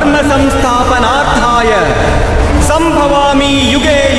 धर्मसंस्थापनार्थाय सम्भवामि युगे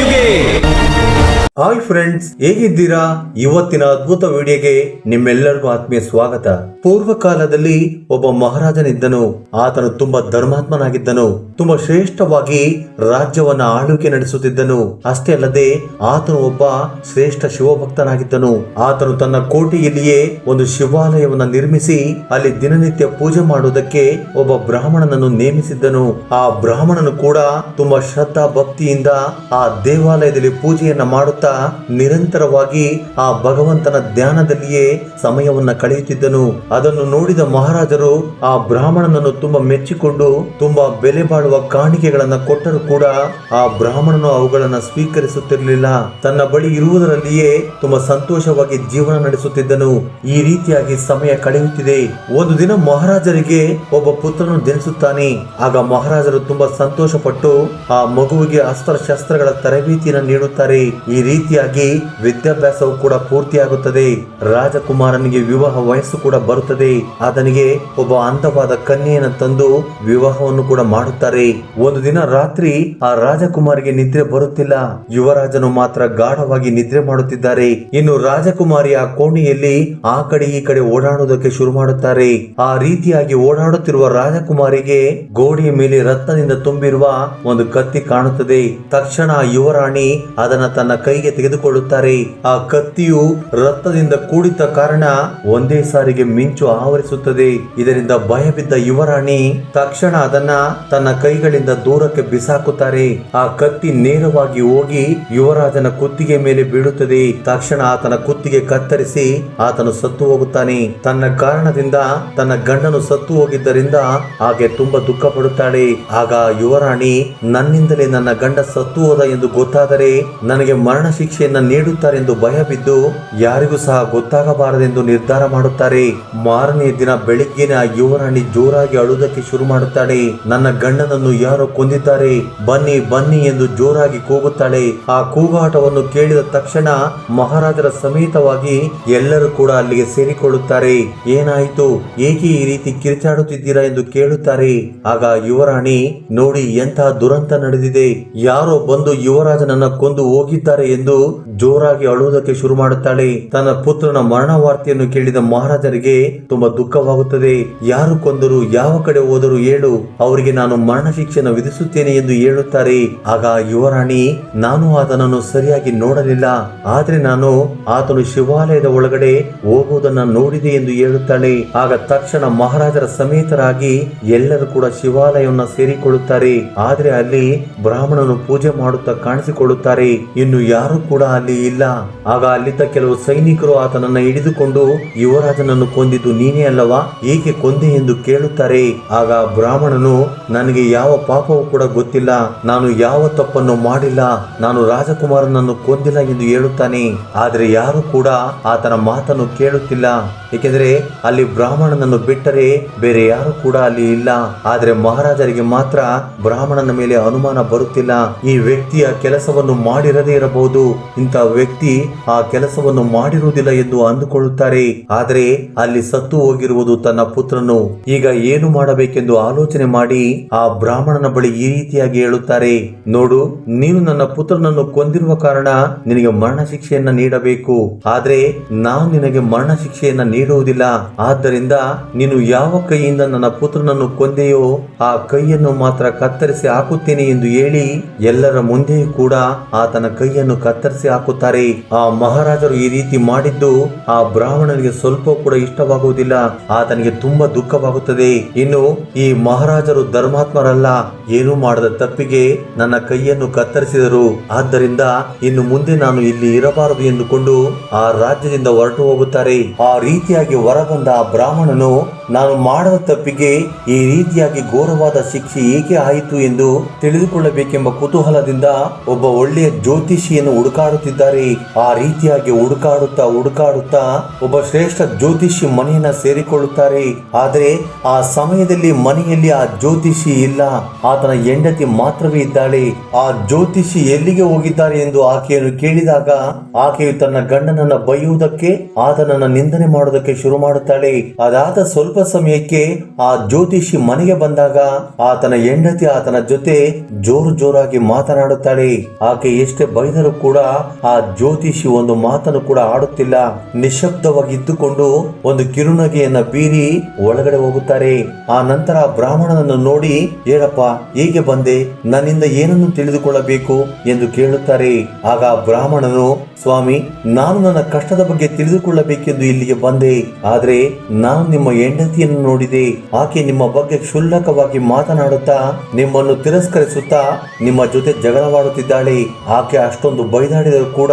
hi friends, ಹೇಗಿದ್ದೀರಾ? ಇವತ್ತಿನ ಅದ್ಭುತ ವಿಡಿಯೋಗೆ ನಿಮ್ಮೆಲ್ಲರಿಗೂ ಆತ್ಮೀಯ ಸ್ವಾಗತ. ಪೂರ್ವ ಕಾಲದಲ್ಲಿ ಒಬ್ಬ ಮಹಾರಾಜನಿದ್ದನು. ಆತನು ತುಂಬಾ ಧರ್ಮಾತ್ಮನಾಗಿದ್ದನು. ತುಂಬಾ ಶ್ರೇಷ್ಠವಾಗಿ ರಾಜ್ಯವನ್ನ ಆಳ್ವಿಕೆ ನಡೆಸುತ್ತಿದ್ದನು. ಅಷ್ಟೇ ಅಲ್ಲದೆ ಆತನು ಒಬ್ಬ ಶ್ರೇಷ್ಠ ಶಿವಭಕ್ತನಾಗಿದ್ದನು. ಆತನು ತನ್ನ ಕೋಟೆಯಲ್ಲಿಯೇ ಒಂದು ಶಿವಾಲಯವನ್ನ ನಿರ್ಮಿಸಿ, ಅಲ್ಲಿ ದಿನನಿತ್ಯ ಪೂಜೆ ಮಾಡುವುದಕ್ಕೆ ಒಬ್ಬ ಬ್ರಾಹ್ಮಣನನ್ನು ನೇಮಿಸಿದ್ದನು. ಆ ಬ್ರಾಹ್ಮಣನು ಕೂಡ ತುಂಬಾ ಶ್ರದ್ಧಾ ಭಕ್ತಿಯಿಂದ ಆ ದೇವಾಲಯದಲ್ಲಿ ಪೂಜೆಯನ್ನ ಮಾಡುತ್ತಾ ನಿರಂತರವಾಗಿ ಆ ಭಗವಂತನ ಧ್ಯಾನದಲ್ಲಿಯೇ ಸಮಯವನ್ನ ಕಳೆಯುತ್ತಿದ್ದನು. ಅದನ್ನು ನೋಡಿದ ಮಹಾರಾಜರು ಆ ಬ್ರಾಹ್ಮಣನನ್ನು ತುಂಬಾ ಮೆಚ್ಚಿಕೊಂಡು ತುಂಬಾ ಬೆಲೆ ಬಾಳುವ ಕಾಣಿಕೆಗಳನ್ನ ಕೊಟ್ಟರು ಕೂಡ ಆ ಬ್ರಾಹ್ಮಣನು ಅವುಗಳನ್ನ ಸ್ವೀಕರಿಸುತ್ತಿರಲಿಲ್ಲ. ತನ್ನ ಬಳಿ ಇರುವುದರಲ್ಲಿಯೇ ತುಂಬಾ ಸಂತೋಷವಾಗಿ ಜೀವನ ನಡೆಸುತ್ತಿದ್ದನು. ಈ ರೀತಿಯಾಗಿ ಸಮಯ ಕಳೆಯುತ್ತಿದೆ. ಒಂದು ದಿನ ಮಹಾರಾಜರಿಗೆ ಒಬ್ಬ ಪುತ್ರನು ಜನಿಸುತ್ತಾನೆ. ಆಗ ಮಹಾರಾಜರು ತುಂಬಾ ಸಂತೋಷಪಟ್ಟು ಆ ಮಗುವಿಗೆ ಅಸ್ತ್ರಶಸ್ತ್ರಗಳ ತರಬೇತಿಯನ್ನು ನೀಡುತ್ತಾರೆ. ಈ ರೀತಿಯಾಗಿ ವಿದ್ಯಾಭ್ಯಾಸವು ಕೂಡ ಪೂರ್ತಿಯಾಗುತ್ತದೆ. ರಾಜಕುಮಾರನಿಗೆ ವಿವಾಹ ವಯಸ್ಸು ಕೂಡ ಬರುತ್ತದೆ. ಆತನಿಗೆ ಒಬ್ಬ ಅಂದವಾದ ಕನ್ಯೆಯನ್ನು ತಂದು ವಿವಾಹವನ್ನು ಕೂಡ ಮಾಡುತ್ತಾರೆ. ಒಂದು ದಿನ ರಾತ್ರಿ ಆ ರಾಜಕುಮಾರಿಗೆ ನಿದ್ರೆ ಬರುತ್ತಿಲ್ಲ. ಯುವರಾಜನು ಮಾತ್ರ ಗಾಢವಾಗಿ ನಿದ್ರೆ ಮಾಡುತ್ತಿದ್ದಾರೆ. ಇನ್ನು ರಾಜಕುಮಾರಿ ಆ ಕೋಣೆಯಲ್ಲಿ ಆ ಕಡೆ ಈ ಕಡೆ ಓಡಾಡುವುದಕ್ಕೆ ಶುರು ಮಾಡುತ್ತಾರೆ. ಆ ರೀತಿಯಾಗಿ ಓಡಾಡುತ್ತಿರುವ ರಾಜಕುಮಾರಿಗೆ ಗೋಡೆಯ ಮೇಲೆ ರತ್ನದಿಂದ ತುಂಬಿರುವ ಒಂದು ಕತ್ತಿ ಕಾಣುತ್ತದೆ. ತಕ್ಷಣ ಯುವರಾಣಿ ಅದನ್ನ ತನ್ನ ಕೈಗೆ ತೆಗೆದುಕೊಳ್ಳುತ್ತಾರೆ. ಆ ಕತ್ತಿಯು ರಕ್ತದಿಂದ ಕೂಡಿದ್ದ ಕಾರಣ ಒಂದೇ ಸಾರಿಗೆ ಮಿಂಚು ಆವರಿಸುತ್ತದೆ. ಇದರಿಂದ ಭಯ ಬಿದ್ದ ಯುವರಾಣಿ ತಕ್ಷಣ ಅದನ್ನ ತನ್ನ ಕೈಗಳಿಂದ ದೂರಕ್ಕೆ ಬಿಸಾಕುತ್ತಾರೆ. ಆ ಕತ್ತಿ ನೇರವಾಗಿ ಹೋಗಿ ಯುವರಾಜನ ಕುತ್ತಿಗೆ ಮೇಲೆ ಬೀಳುತ್ತದೆ. ತಕ್ಷಣ ಆತನ ಕುತ್ತಿಗೆ ಕತ್ತರಿಸಿ ಆತನು ಸತ್ತು ಹೋಗುತ್ತಾನೆ. ತನ್ನ ಕಾರಣದಿಂದ ತನ್ನ ಗಂಡನು ಸತ್ತು ಹೋಗಿದ್ದರಿಂದ ಹಾಗೆ ತುಂಬಾ ದುಃಖ ಪಡುತ್ತಾಳೆ ಆಗ ಯುವರಾಣಿ, ನನ್ನಿಂದಲೇ ನನ್ನ ಗಂಡ ಸತ್ತು ಹೋದ ಎಂದು ಗೊತ್ತಾದರೆ ನನಗೆ ಮರಣ ಶಿಕ್ಷೆಯನ್ನ ನೀಡುತ್ತಾರೆಂದು ಭಯ ಬಿದ್ದು ಯಾರಿಗೂ ಸಹ ಗೊತ್ತಾಗಬಾರದೆಂದು ನಿರ್ಧಾರ ಮಾಡುತ್ತಾರೆ. ಮಾರನೇ ದಿನ ಬೆಳಿಗ್ಗೆನೆ ಯುವರಾಣಿ ಜೋರಾಗಿ ಅಳುವುದಕ್ಕೆ ಶುರು ಮಾಡುತ್ತಾಳೆ. ನನ್ನ ಗಂಡನನ್ನು ಯಾರೋ ಕೊಂದಿದ್ದಾರೆ. ಬನ್ನಿ ಬನ್ನಿ ಎಂದು ಜೋರಾಗಿ ಕೂಗುತ್ತಾಳೆ. ಆ ಕೂಗಾಟವನ್ನು ಕೇಳಿದ ತಕ್ಷಣ ಮಹಾರಾಜರ ಸಮೇತವಾಗಿ ಎಲ್ಲರೂ ಕೂಡ ಅಲ್ಲಿಗೆ ಸೇರಿಕೊಳ್ಳುತ್ತಾರೆ. ಏನಾಯಿತು? ಏಕೆ ಈ ರೀತಿ ಕಿರಿಚಾಡುತ್ತಿದ್ದೀರಾ ಎಂದು ಕೇಳುತ್ತಾರೆ. ಆಗ ಯುವರಾಣಿ, ನೋಡಿ ಎಂತಹ ದುರಂತ ನಡೆದಿದೆ. ಯಾರೋ ಬಂದು ಯುವರಾಜನನ್ನ ಕೊಂದು ಹೋಗಿದ್ದಾರೆ ಎಂದು ಜೋರಾಗಿ ಅಳುವುದಕ್ಕೆ ಶುರು ಮಾಡುತ್ತಾಳೆ. ತನ್ನ ಪುತ್ರನ ಮರಣ ವಾರ್ತೆಯನ್ನು ಕೇಳಿದ ಮಹಾರಾಜರಿಗೆ ತುಂಬಾ ದುಃಖವಾಗುತ್ತದೆ. ಯಾರು ಕೊಂದರು ಯಾವ ಕಡೆ ಹೋದರು ಹೇಳು ಅವರಿಗೆ ನಾನು ಮರಣ ಶಿಕ್ಷೆಯನ್ನು ವಿಧಿಸುತ್ತೇನೆ ಎಂದು ಹೇಳುತ್ತಾರೆ. ಆಗ ಯುವರಾಣಿ, ನಾನು ಆತನನ್ನು ಸರಿಯಾಗಿ ನೋಡಲಿಲ್ಲ. ಆದ್ರೆ ನಾನು ಆತನು ಶಿವಾಲಯದ ಒಳಗಡೆ ಹೋಗುವುದನ್ನ ನೋಡಿದೆ ಎಂದು ಹೇಳುತ್ತಾಳೆ. ಆಗ ತಕ್ಷಣ ಮಹಾರಾಜರ ಸಮೇತರಾಗಿ ಎಲ್ಲರೂ ಕೂಡ ಶಿವಾಲಯವನ್ನು ಸೇರಿಕೊಳ್ಳುತ್ತಾರೆ. ಆದ್ರೆ ಅಲ್ಲಿ ಬ್ರಾಹ್ಮಣನು ಪೂಜೆ ಮಾಡುತ್ತಾ ಕಾಣಿಸಿಕೊಳ್ಳುತ್ತಾರೆ. ಇನ್ನು ಯಾರು ಕೂಡ ಅಲ್ಲಿ ಇಲ್ಲ. ಆಗ ಅಲ್ಲಿದ್ದ ಕೆಲವು ಸೈನಿಕರು ಆತನನ್ನ ಹಿಡಿದುಕೊಂಡು ಯುವರಾಜನನ್ನು ಕೊಂದಿದ್ದು ನೀನೇ ಅಲ್ಲವಾ? ಏಕೆ ಕೊಂದೆ ಎಂದು ಕೇಳುತ್ತಾರೆ. ಆಗ ಬ್ರಾಹ್ಮಣನು, ನನಗೆ ಯಾವ ಪಾಪವೂ ಕೂಡ ಗೊತ್ತಿಲ್ಲ. ನಾನು ಯಾವ ತಪ್ಪನ್ನು ಮಾಡಿಲ್ಲ. ನಾನು ರಾಜಕುಮಾರನನ್ನು ಕೊಂದಿಲ್ಲ ಎಂದು ಹೇಳುತ್ತಾನೆ. ಆದರೆ ಯಾರು ಕೂಡ ಆತನ ಮಾತನ್ನು ಕೇಳುತ್ತಿಲ್ಲ. ಏಕೆಂದರೆ ಅಲ್ಲಿ ಬ್ರಾಹ್ಮಣನನ್ನು ಬಿಟ್ಟರೆ ಬೇರೆ ಯಾರು ಕೂಡ ಅಲ್ಲಿ ಇಲ್ಲ. ಆದರೆ ಮಹಾರಾಜರಿಗೆ ಮಾತ್ರ ಬ್ರಾಹ್ಮಣನ ಮೇಲೆ ಅನುಮಾನ ಬರುತ್ತಿಲ್ಲ. ಈ ವ್ಯಕ್ತಿಯ ಕೆಲಸವನ್ನು ಮಾಡಿರದೇ ಇರಬಹುದು. ಇಂಥ ವ್ಯಕ್ತಿ ಆ ಕೆಲಸವನ್ನು ಮಾಡಿರುವುದಿಲ್ಲ ಎಂದು ಅಂದುಕೊಳ್ಳುತ್ತಾರೆ. ಆದರೆ ಅಲ್ಲಿ ಸತ್ತು ಹೋಗಿರುವುದು ತನ್ನ ಪುತ್ರನು. ಈಗ ಏನು ಮಾಡಬೇಕೆಂದು ಆಲೋಚನೆ ಮಾಡಿ ಆ ಬ್ರಾಹ್ಮಣನ ಬಳಿ ಈ ರೀತಿಯಾಗಿ ಹೇಳುತ್ತಾರೆ. ನೋಡು, ನೀನು ನನ್ನ ಪುತ್ರನನ್ನು ಕೊಂದಿರುವ ಕಾರಣ ನಿನಗೆ ಮರಣ ಶಿಕ್ಷೆಯನ್ನ ನೀಡಬೇಕು. ಆದರೆ ನಾನು ನಿನಗೆ ಮರಣ ಶಿಕ್ಷೆಯನ್ನ ನೀಡುವುದಿಲ್ಲ. ಆದ್ದರಿಂದ ನೀನು ಯಾವ ಕೈಯಿಂದ ನನ್ನ ಪುತ್ರನನ್ನು ಕೊಂದೆಯೋ ಆ ಕೈಯನ್ನು ಮಾತ್ರ ಕತ್ತರಿಸಿ ಹಾಕುತ್ತೇನೆ ಎಂದು ಹೇಳಿ ಎಲ್ಲರ ಮುಂದೆಯೂ ಕೂಡ ಆತನ ಕೈಯನ್ನು ಕತ್ತರಿಸಿ ಹಾಕುತ್ತಾರೆ. ಆ ಮಹಾರಾಜರು ಈ ರೀತಿ ಮಾಡಿದ್ದು ಆ ಬ್ರಾಹ್ಮಣನಿಗೆ ಸ್ವಲ್ಪ ಕೂಡ ಇಷ್ಟವಾಗುವುದಿಲ್ಲ. ಆತನಿಗೆ ತುಂಬಾ ದುಃಖವಾಗುತ್ತದೆ. ಇನ್ನು ಈ ಮಹಾರಾಜರು ಧರ್ಮಾತ್ಮರಲ್ಲ. ಏನೂ ಮಾಡದ ತಪ್ಪಿಗೆ ನನ್ನ ಕೈಯನ್ನು ಕತ್ತರಿಸಿದರು. ಆದ್ದರಿಂದ ಇನ್ನು ಮುಂದೆ ನಾನು ಇಲ್ಲಿ ಇರಬಾರದು ಎಂದುಕೊಂಡು ಆ ರಾಜ್ಯದಿಂದ ಹೊರಟು ಹೋಗುತ್ತಾರೆ. ಆ ರೀತಿಯಾಗಿ ಹೊರಬಂದ ಆ ಬ್ರಾಹ್ಮಣನು, ನಾನು ಮಾಡದ ತಪ್ಪಿಗೆ ಈ ರೀತಿಯಾಗಿ ಘೋರವಾದ ಶಿಕ್ಷೆ ಏಕೆ ಆಯಿತು ಎಂದು ತಿಳಿದುಕೊಳ್ಳಬೇಕೆಂಬ ಕುತೂಹಲದಿಂದ ಒಬ್ಬ ಒಳ್ಳೆಯ ಜ್ಯೋತಿಷಿಯನ್ನು ಹುಡುಕಾಡುತ್ತಿದ್ದಾರೆ. ಆ ರೀತಿಯಾಗಿ ಹುಡುಕಾಡುತ್ತಾ ಹುಡುಕಾಡುತ್ತಾ ಒಬ್ಬ ಶ್ರೇಷ್ಠ ಜ್ಯೋತಿಷಿ ಮನೆಯನ್ನ ಸೇರಿಕೊಳ್ಳುತ್ತಾರೆ. ಆದರೆ ಆ ಸಮಯದಲ್ಲಿ ಮನೆಯಲ್ಲಿ ಆ ಜ್ಯೋತಿಷಿ ಇಲ್ಲ. ಆತನ ಹೆಂಡತಿ ಮಾತ್ರವೇ ಇದ್ದಾಳೆ. ಆ ಜ್ಯೋತಿಷಿ ಎಲ್ಲಿಗೆ ಹೋಗಿದ್ದಾರೆ ಎಂದು ಆಕೆಯನ್ನು ಕೇಳಿದಾಗ, ಆಕೆಯು ತನ್ನ ಗಂಡನನ್ನ ಬೈಯುವುದಕ್ಕೆ ಆತನನ್ನ ನಿಂದನೆ ಮಾಡುವುದಕ್ಕೆ ಮಾಡುವುದಕ್ಕೆ ಶುರು ಮಾಡುತ್ತಾಳೆ. ಅದಾದ ಸ್ವಲ್ಪ ಸಮಯಕ್ಕೆ ಆ ಜ್ಯೋತಿಷಿ ಮನೆಗೆ ಬಂದಾಗ ಆತನ ಹೆಂಡತಿ ಆತನ ಜೊತೆ ಜೋರು ಜೋರಾಗಿ ಮಾತನಾಡುತ್ತಾಳೆ. ಆಕೆ ಎಷ್ಟೇ ಬೈದರೂ ಕೂಡ ಆ ಜ್ಯೋತಿಷಿ ಒಂದು ಮಾತನ್ನು ಕೂಡ ಆಡುತ್ತಿಲ್ಲ. ನಿಶಬ್ದವಾಗಿ ಇದ್ದುಕೊಂಡು ಒಂದು ಕಿರುನಗೆಯನ್ನ ಬೀರಿ ಒಳಗಡೆ ಹೋಗುತ್ತಾರೆ. ಆ ನಂತರ ಬ್ರಾಹ್ಮಣನನ್ನು ನೋಡಿ, ಹೇಳಪ್ಪ, ಹೇಗೆ ಬಂದೆ. ನನ್ನಿಂದ ಏನನ್ನು ತಿಳಿದುಕೊಳ್ಳಬೇಕು? ಎಂದು ಕೇಳುತ್ತಾರೆ. ಆಗ ಬ್ರಾಹ್ಮಣನು, ಸ್ವಾಮಿ, ನಾನು ನನ್ನ ಕಷ್ಟದ ಬಗ್ಗೆ ತಿಳಿದುಕೊಳ್ಳಬೇಕೆಂದು ಇಲ್ಲಿಗೆ ಬಂದೆ. ಆದ್ರೆ ನಾನು ನಿಮ್ಮ ಹೆಂಡತಿಯನ್ನು ನೋಡಿದೆ. ಆಕೆ ನಿಮ್ಮ ಬಗ್ಗೆ ಕ್ಷುಲ್ಲಕವಾಗಿ ಮಾತನಾಡುತ್ತಾ, ನಿಮ್ಮನ್ನು ತಿರಸ್ಕರಿಸುತ್ತಾ, ನಿಮ್ಮ ಜೊತೆ ಜಗಳವಾಡುತ್ತಿದ್ದಾಳೆ. ಆಕೆ ಅಷ್ಟೊಂದು ಬೈದಾಡಿದರೂ ಕೂಡ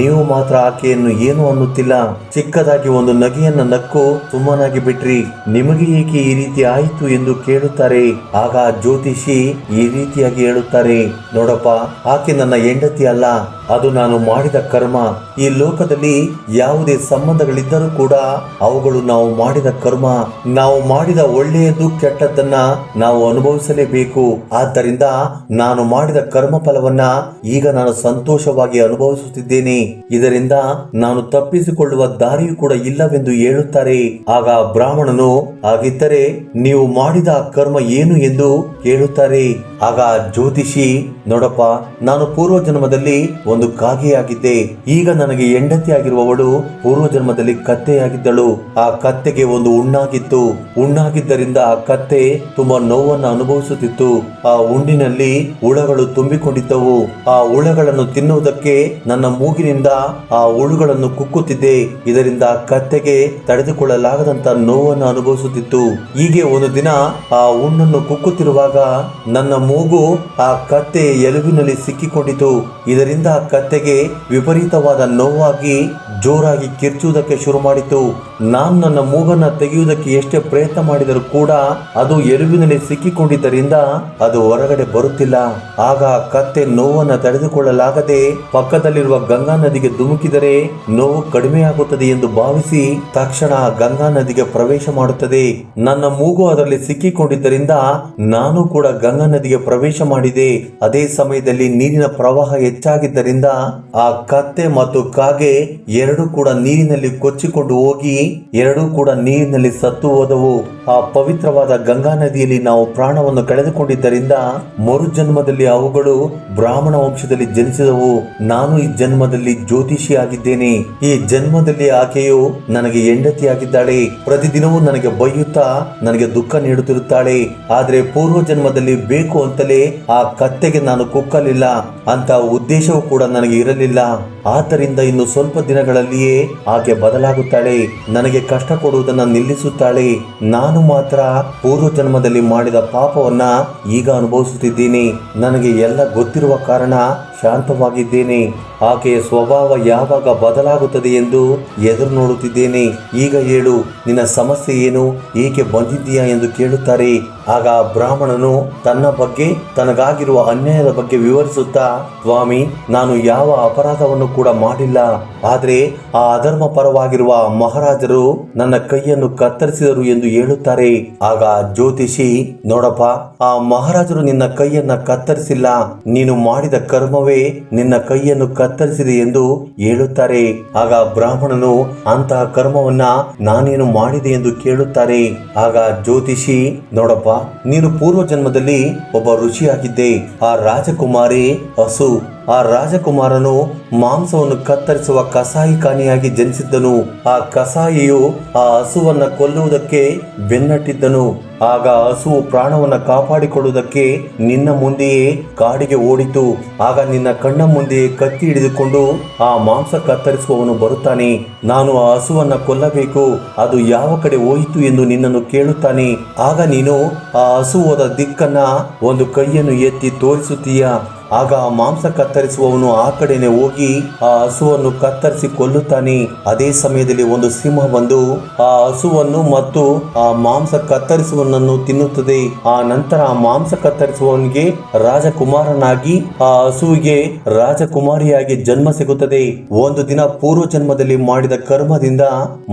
ನೀವು ಮಾತ್ರ ಆಕೆಯನ್ನು ಏನು ಅನ್ನುತ್ತಿಲ್ಲ. ಚಿಕ್ಕದಾಗಿ ಒಂದು ನಗೆಯನ್ನ ನಕ್ಕು ಸುಮ್ಮನಾಗಿ ಬಿಟ್ರಿ. ನಿಮಗೆ ಏಕೆ ಈ ರೀತಿ ಆಯಿತು ಎಂದು ಕೇಳುತ್ತಾರೆ. ಆಗ ಜ್ಯೋತಿಷಿ ಈ ರೀತಿಯಾಗಿ ಹೇಳುತ್ತಾರೆ. ನೋಡಪ್ಪ, ಆಕೆ ನನ್ನ ಹೆಂಡತಿ ಅಲ್ಲ. ಅದು ನಾನು ಮಾಡಿದ ಕರ್ಮ. ಈ ಲೋಕದಲ್ಲಿ ಯಾವುದೇ ಸಂಬಂಧಗಳಿದ್ದರೂ ಕೂಡ ಅವುಗಳು ನಾವು ಮಾಡಿದ ಕರ್ಮ, ನಾವು ಮಾಡಿದ ಒಳ್ಳೆಯದು ಕೆಟ್ಟದ್ದನ್ನ ನಾವು ಅನುಭವಿಸಲೇಬೇಕು. ಆದ್ದರಿಂದ ನಾನು ಮಾಡಿದ ಕರ್ಮ ಫಲವನ್ನ ಈಗ ನಾನು ಸಂತೋಷವಾಗಿ ಅನುಭವಿಸುತ್ತಿದ್ದೇನೆ. ಇದರಿಂದ ನಾನು ತಪ್ಪಿಸಿಕೊಳ್ಳುವ ದಾರಿಯೂ ಕೂಡ ಇಲ್ಲವೆಂದು ಹೇಳುತ್ತಾರೆ. ಆಗ ಬ್ರಾಹ್ಮಣನು, ಹಾಗಿದ್ದರೆ ನೀವು ಮಾಡಿದ ಕರ್ಮ ಏನು ಎಂದು ಕೇಳುತ್ತಾರೆ. ಆಗ ಜ್ಯೋತಿಷಿ, ನೋಡಪ್ಪ, ನಾನು ಪೂರ್ವ ಜನ್ಮದಲ್ಲಿ ಒಂದು ಕಾಗೆಯಾಗಿದ್ದೆ. ಈಗ ನನಗೆ ಹೆಂಡತಿ ಆಗಿರುವವಳು ಪೂರ್ವ ಜನ್ಮದಲ್ಲಿ ಕತ್ತೆಯಾಗಿದ್ದಳು ಆ ಕತ್ತೆಗೆ ಒಂದು ಉಣ್ಣಾಗಿತ್ತು ಉಣ್ಣಾಗಿದ್ದರಿಂದ ಆ ಕತ್ತೆ ತುಂಬಾ ನೋವನ್ನು ಅನುಭವಿಸುತ್ತಿತ್ತು. ಆ ಉಂಡಿನಲ್ಲಿ ಹುಳಗಳು ತುಂಬಿಕೊಂಡಿದ್ದವು. ಆ ಹುಳಗಳನ್ನು ತಿನ್ನುವುದಕ್ಕೆ ನನ್ನ ಮೂಗಿನಿಂದ ಆ ಹುಳುಗಳನ್ನು ಕುಕ್ಕುತ್ತಿದ್ದೆ. ಇದರಿಂದ ಆ ಕತ್ತೆಗೆ ತಡೆದುಕೊಳ್ಳಲಾಗದಂತ ನೋವನ್ನು ಅನುಭವಿಸುತ್ತಿತ್ತು. ಹೀಗೆ ಒಂದು ದಿನ ಆ ಹುಣ್ಣನ್ನು ಕುಕ್ಕುತ್ತಿರುವಾಗ ನನ್ನ ಮೂಗು ಆ ಕತ್ತೆ ಎಲುಬಿನಲ್ಲಿ ಸಿಕ್ಕಿಕೊಂಡಿತು. ಇದರಿಂದ ಆ ಕತ್ತೆಗೆ ವಿಪರೀತವಾದ ನೋವಾಗಿ ಜೋರಾಗಿ ಕಿರ್ಚುವುದಕ್ಕೆ ಶುರು ಮಾಡಿತು ನಾನು ನನ್ನ ಮೂಗನ್ನ ತೆಗೆಯುವುದಕ್ಕೆ ಎಷ್ಟೇ ಪ್ರಯತ್ನ ಮಾಡಿದರೂ ಕೂಡ ಅದು ಎಲುಬಿನಲ್ಲಿ ಸಿಕ್ಕಿಕೊಂಡಿದ್ದರಿಂದ ಅದು ಹೊರಗಡೆ ಬರುತ್ತಿಲ್ಲ. ಆಗ ಕತ್ತೆ ನೋವನ್ನು ತಡೆದುಕೊಳ್ಳಲಾಗದೆ ಪಕ್ಕದಲ್ಲಿರುವ ಗಂಗಾ ನದಿಗೆ ಧುಮುಕಿದರೆ ನೋವು ಕಡಿಮೆಯಾಗುತ್ತದೆ ಎಂದು ಭಾವಿಸಿ ತಕ್ಷಣ ಗಂಗಾ ನದಿಗೆ ಪ್ರವೇಶ ಮಾಡುತ್ತದೆ. ನನ್ನ ಮೂಗು ಅದರಲ್ಲಿ ಸಿಕ್ಕಿಕೊಂಡಿದ್ದರಿಂದ ನಾನು ಕೂಡ ಗಂಗಾ ನದಿಗೆ ಪ್ರವೇಶ ಮಾಡಿದೆ. ಅದೇ ಸಮಯದಲ್ಲಿ ನೀರಿನ ಪ್ರವಾಹ ಹೆಚ್ಚಾಗಿದ್ದರಿಂದ ಆ ಕತ್ತೆ ಮತ್ತು ಕಾಗೆ ಎರಡು ಕೂಡ ನೀರಿನಲ್ಲಿ ಕೊಚ್ಚಿಕೊಂಡು ಹೋಗಿ ಎರಡೂ ಕೂಡ ನೀರಿನಲ್ಲಿ ಸತ್ತು ಹೋದವು. ಆ ಪವಿತ್ರವಾದ ಗಂಗಾ ನದಿಯಲ್ಲಿ ನಾವು ಪ್ರಾಣವನ್ನು ಕಳೆದುಕೊಂಡಿದ್ದರಿಂದ ಮರು ಜನ್ಮದಲ್ಲಿ ಅವುಗಳು ಬ್ರಾಹ್ಮಣ ವಂಶದಲ್ಲಿ ಜನಿಸಿದವು. ನಾನು ಈ ಜನ್ಮದಲ್ಲಿ ಜ್ಯೋತಿಷಿ ಆಗಿದ್ದೇನೆ. ಈ ಜನ್ಮದಲ್ಲಿ ಆಕೆಯು ನನಗೆ ಹೆಂಡತಿಯಾಗಿದ್ದಾಳೆ. ಪ್ರತಿದಿನವೂ ನನಗೆ ಬೈಯುತ್ತಾ ನನಗೆ ದುಃಖ ನೀಡುತ್ತಿರುತ್ತಾಳೆ. ಆದ್ರೆ ಪೂರ್ವ ಜನ್ಮದಲ್ಲಿ ಬೇಕು ಅಂತಲೇ ಆ ಕತ್ತೆಗೆ ನಾನು ಕುಕ್ಕಲಿಲ್ಲ. ಅಂತ ಉದ್ದೇಶವೂ ಕೂಡ ನನಗೆ ಇರಲಿಲ್ಲ. ಆದ್ದರಿಂದ ಇನ್ನು ಸ್ವಲ್ಪ ದಿನಗಳಲ್ಲಿಯೇ ಆಕೆ ಬದಲಾಗುತ್ತಾಳೆ. ನನಗೆ ಕಷ್ಟ ಕೊಡುವುದನ್ನು ನಿಲ್ಲಿಸುತ್ತಾಳೆ. ನಾನು ಮಾತ್ರ ಪೂರ್ವ ಜನ್ಮದಲ್ಲಿ ಮಾಡಿದ ಪಾಪವನ್ನ ಈಗ ಅನುಭವಿಸುತ್ತಿದ್ದೀನಿ. ನನಗೆ ಎಲ್ಲ ಗೊತ್ತಿರುವ ಕಾರಣ ಶಾಂತವಾಗಿದ್ದೇನೆ. ಆಕೆಯ ಸ್ವಭಾವ ಯಾವಾಗ ಬದಲಾಗುತ್ತದೆ ಎಂದು ಎದುರು ನೋಡುತ್ತಿದ್ದೇನೆ ಈಗ ಹೇಳು, ನಿನ್ನ ಸಮಸ್ಯೆ ಏನು? ಏಕೆ ಬಂದಿದ್ದೀಯಾ ಎಂದು ಕೇಳುತ್ತಾರೆ. ಆಗ ಬ್ರಾಹ್ಮಣನು ತನ್ನ ಬಗ್ಗೆ, ತನಗಾಗಿರುವ ಅನ್ಯಾಯದ ಬಗ್ಗೆ ವಿವರಿಸುತ್ತಾ, ಸ್ವಾಮಿ, ನಾನು ಯಾವ ಅಪರಾಧವನ್ನು ಕೂಡ ಮಾಡಿಲ್ಲ. ಆದರೆ ಆ ಅಧರ್ಮ ಪರವಾಗಿರುವ ಮಹಾರಾಜರು ನನ್ನ ಕೈಯನ್ನು ಕತ್ತರಿಸಿದರು ಎಂದು ಹೇಳುತ್ತಾರೆ. ಆಗ ಜ್ಯೋತಿಷಿ, ನೋಡಪ್ಪ, ಆ ಮಹಾರಾಜರು ನಿನ್ನ ಕೈಯನ್ನ ಕತ್ತರಿಸಿಲ್ಲ. ನೀನು ಮಾಡಿದ ಕರ್ಮವೇ ನಿನ್ನ ಕೈಯನ್ನು ಕತ್ತರಿಸಿದೆ ಎಂದು ಹೇಳುತ್ತಾರೆ. ಆಗ ಬ್ರಾಹ್ಮಣನು, ಅಂತಹ ಕರ್ಮವನ್ನ ನಾನೇನು ಮಾಡಿದೆ ಎಂದು ಕೇಳುತ್ತಾರೆ. ಆಗ ಜ್ಯೋತಿಷಿ, ನೋಡಪ್ಪ, ನೀನು ಪೂರ್ವ ಜನ್ಮದಲ್ಲಿ ಒಬ್ಬ ಋಷಿಯಾಗಿದ್ದೆ. ಆ ರಾಜಕುಮಾರಿ ಹಸು ಆ ರಾಜಕುಮಾರನು ಮಾಂಸವನ್ನು ಕತ್ತರಿಸುವ ಕಸಾಯಿ ಕಾನಿಯಾಗಿ ಜನಿಸಿದ್ದನು. ಆ ಕಸಾಯಿಯು ಆ ಹಸುವನ್ನ ಕೊಲ್ಲುವುದಕ್ಕೆ ಬೆನ್ನಟ್ಟಿದ್ದನು. ಆಗ ಹಸುವು ಪ್ರಾಣವನ್ನ ಕಾಪಾಡಿಕೊಳ್ಳುವುದಕ್ಕೆ ನಿನ್ನ ಮುಂದೆಯೇ ಕಾಡಿಗೆ ಓಡಿತು. ಆಗ ನಿನ್ನ ಕಣ್ಣ ಮುಂದೆಯೇ ಕತ್ತಿ ಹಿಡಿದುಕೊಂಡು ಆ ಮಾಂಸ ಕತ್ತರಿಸುವವನು ಬರುತ್ತಾನೆ. ನಾನು ಆ ಹಸುವನ್ನ ಕೊಲ್ಲಬೇಕು. ಅದು ಯಾವ ಕಡೆ ಹೋಯಿತು ಎಂದು ನಿನ್ನನ್ನು ಕೇಳುತ್ತಾನೆ. ಆಗ ನೀನು ಆ ಹಸು ಹೋದ ದಿಕ್ಕನ್ನ ಒಂದು ಕೈಯನ್ನು ಎತ್ತಿ ತೋರಿಸುತ್ತೀಯ? ಆಗ ಮಾಂಸ ಕತ್ತರಿಸುವವನು ಆ ಕಡೆನೆ ಹೋಗಿ ಆ ಹಸುವನ್ನು ಕತ್ತರಿಸಿ ಕೊಲ್ಲುತ್ತಾನೆ. ಅದೇ ಸಮಯದಲ್ಲಿ ಒಂದು ಸಿಂಹ ಬಂದು ಆ ಹಸುವನ್ನು ಮತ್ತು ಆ ಮಾಂಸ ಕತ್ತರಿಸುವನನ್ನು ತಿನ್ನುತ್ತದೆ. ಆ ನಂತರ ಆ ಮಾಂಸ ಕತ್ತರಿಸುವವನಿಗೆ ರಾಜಕುಮಾರನಾಗಿ ಆ ಹಸುವಿಗೆ ರಾಜಕುಮಾರಿಯಾಗಿ ಜನ್ಮ ಸಿಗುತ್ತದೆ. ಒಂದು ದಿನ ಪೂರ್ವ ಜನ್ಮದಲ್ಲಿ ಮಾಡಿದ ಕರ್ಮದಿಂದ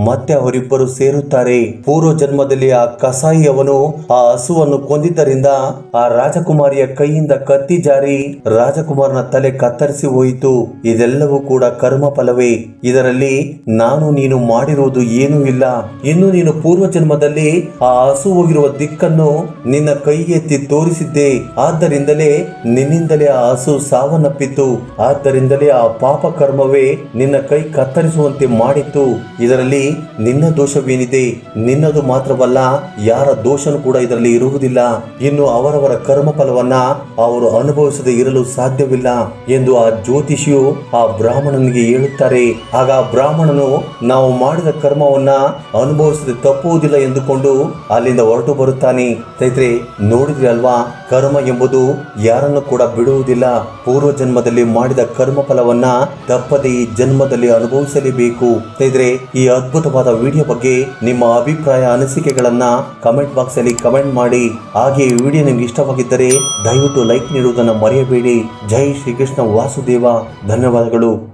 ಮತ್ತೆ ಅವರಿಬ್ಬರು ಸೇರುತ್ತಾರೆ. ಪೂರ್ವ ಜನ್ಮದಲ್ಲಿ ಆ ಕಸಾಯಿಯವನು ಆ ಹಸುವನ್ನು ಕೊಂದಿದ್ದರಿಂದ ಆ ರಾಜಕುಮಾರಿಯ ಕೈಯಿಂದ ಕತ್ತಿ ಜಾರಿ ರಾಜಕುಮಾರನ ತಲೆ ಕತ್ತರಿಸಿ ಹೋಯಿತು. ಇದೆಲ್ಲವೂ ಕೂಡ ಕರ್ಮ ಫಲವೇ. ಇದರಲ್ಲಿ ನಾನು ನೀನು ಮಾಡಿರುವುದು ಏನೂ ಇಲ್ಲ. ಇನ್ನು ನೀನು ಪೂರ್ವ ಜನ್ಮದಲ್ಲಿ ಆ ಹಸು ಹೋಗಿರುವ ದಿಕ್ಕನ್ನು ನಿನ್ನ ಕೈ ಎತ್ತಿ ತೋರಿಸಿದ್ದೆ. ಆದ್ದರಿಂದಲೇ ನಿನ್ನಿಂದಲೇ ಆ ಹಸು ಸಾವನ್ನಪ್ಪಿತು. ಆದ್ದರಿಂದಲೇ ಆ ಪಾಪ ಕರ್ಮವೇ ನಿನ್ನ ಕೈ ಕತ್ತರಿಸುವಂತೆ ಮಾಡಿತ್ತು. ಇದರಲ್ಲಿ ನಿನ್ನ ದೋಷವೇನಿದೆ? ನಿನ್ನದು ಮಾತ್ರವಲ್ಲ, ಯಾರ ದೋಷನೂ ಕೂಡ ಇದರಲ್ಲಿ ಇರುವುದಿಲ್ಲ. ಇನ್ನು ಅವರವರ ಕರ್ಮ ಫಲವನ್ನ ಅವರು ಅನುಭವಿಸದೆ ಇರಲು ಸಾಧ್ಯವಿಲ್ಲ ಎಂದು ಆ ಜ್ಯೋತಿಷಿಯು ಆ ಬ್ರಾಹ್ಮಣನಿಗೆ ಹೇಳುತ್ತಾರೆ. ಆಗ ಬ್ರಾಹ್ಮಣನು, ನಾವು ಮಾಡಿದ ಕರ್ಮವನ್ನ ಅನುಭವಿಸದೆ ತಪ್ಪುವುದಿಲ್ಲ ಎಂದುಕೊಂಡು ಅಲ್ಲಿಂದ ಹೊರಟು ಬರುತ್ತಾನೆ. ಸ್ನೇಹಿತರೆ, ನೋಡಿದ್ರಿ ಅಲ್ವಾ? ಕರ್ಮ ಎಂಬುದು ಯಾರನ್ನು ಕೂಡ ಬಿಡುವುದಿಲ್ಲ. ಪೂರ್ವ ಜನ್ಮದಲ್ಲಿ ಮಾಡಿದ ಕರ್ಮ ಫಲವನ್ನ ತಪ್ಪದೆ ಈ ಜನ್ಮದಲ್ಲಿ ಅನುಭವಿಸಲೇಬೇಕು. ಸ್ನೇಹಿತರೆ, ಈ ಅದ್ಭುತವಾದ ವಿಡಿಯೋ ಬಗ್ಗೆ ನಿಮ್ಮ ಅಭಿಪ್ರಾಯ, ಅನಿಸಿಕೆಗಳನ್ನ ಕಮೆಂಟ್ ಬಾಕ್ಸ್ ಅಲ್ಲಿ ಕಮೆಂಟ್ ಮಾಡಿ. ಹಾಗೆ ಈ ವಿಡಿಯೋ ನಿಮ್ಗೆ ಇಷ್ಟವಾಗಿದ್ದರೆ ದಯವಿಟ್ಟು ಲೈಕ್ ನೀಡುವುದನ್ನು ಮರೆಯಬೇಡಿ. ಜೈ ಶ್ರೀಕೃಷ್ಣ ವಾಸುದೇವ. ಧನ್ಯವಾದಗಳು.